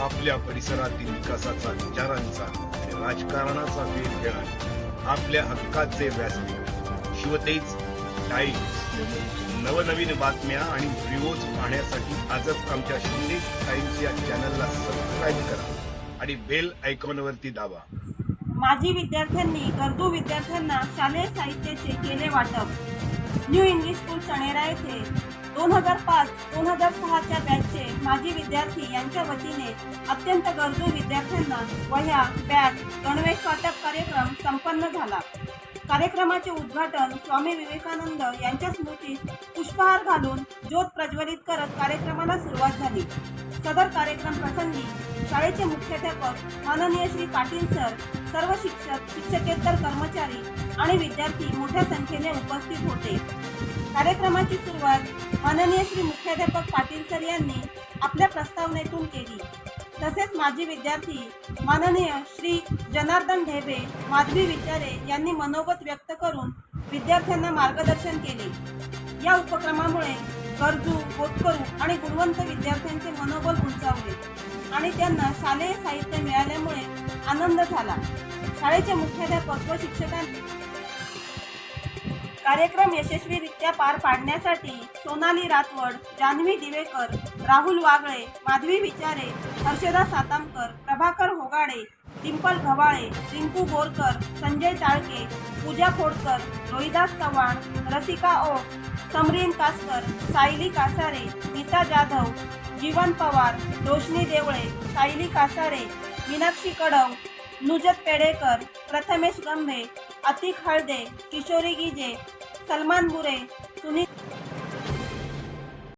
आपल्या परिसरातील विकासाचा विचारांचा राजकारणाचा वेध घेणार आपल्या हक्काचे व्यासपीठ. शिवतेज टाइम्स. नवनवीन बातम्या आणि व्हिडिओज पाहण्यासाठी आजच आमच्या शिंदे टाइम्स या चॅनलला सबस्क्राईब करा आणि बेल आयकॉनवरती दाबा. माजी विद्यार्थ्यांनी गरजू विद्यार्थ्यांना शालेय साहित्याचे केले वाटप. न्यू इंग्लिश स्कूल चणेरा येथे दोन हजार पाच दोन हजार सहाच्या बॅचचे माजी विद्यार्थी यांच्या वतीने अत्यंत गरजू विद्यार्थ्यांना वह्या बॅग गणवेश वाटप कार्यक्रम संपन्न झाला. कार्यक्रमाचे उद्घाटन स्वामी विवेकानंद यांच्या स्मृतीस पुष्पहार घालून ज्योत प्रज्वलित करत कार्यक्रमाला सुरुवात झाली. सदर कार्यक्रम प्रसंगी शाळेचे मुख्याध्यापक माननीय श्री पाटील सर सर्व शिक्षक शिक्षकेतर कर्मचारी आणि विद्यार्थी मोठ्या संख्येने उपस्थित होते. कार्यक्रमाची सुरुवात माननीय श्री मुख्याध्यापक पाटील सर यांनी आपल्या प्रस्तावनेतून केली. तसेच माजी विद्यार्थी माननीय श्री जनार्दन ढेबे माधवी विचारे यांनी मनोगत व्यक्त करून विद्यार्थ्यांना मार्गदर्शन केले. या उपक्रमामुळे गरजू होतकरू आणि गुणवंत विद्यार्थ्यांचे मनोबल उंचावले आणि त्यांना शालेय साहित्य मिळाल्यामुळे आनंद झाला. शाळेचे मुख्याध्यापक व शिक्षकांनी कार्यक्रम यशस्वीरित्या पार पाडण्यासाठी सोनाली रातवड जान्हवी दिवेकर राहुल वागळे माधवी विचारे हर्षदा सातामकर प्रभाकर होगाडे डिंपल घवाळे रिंकू बोरकर संजय चाळके पूजा खोडकर रोहिदास चव्हाण रसिका ओक समरीन कासकर सायली कासारे नीता जाधव जीवन पवार रोशनी देवळे सायली कासारे मीनाक्षी कडव नुजत पेडेकर प्रथमेश गंभे अतिक हळदे किशोरी गिजे सलमान बुरे. सुनील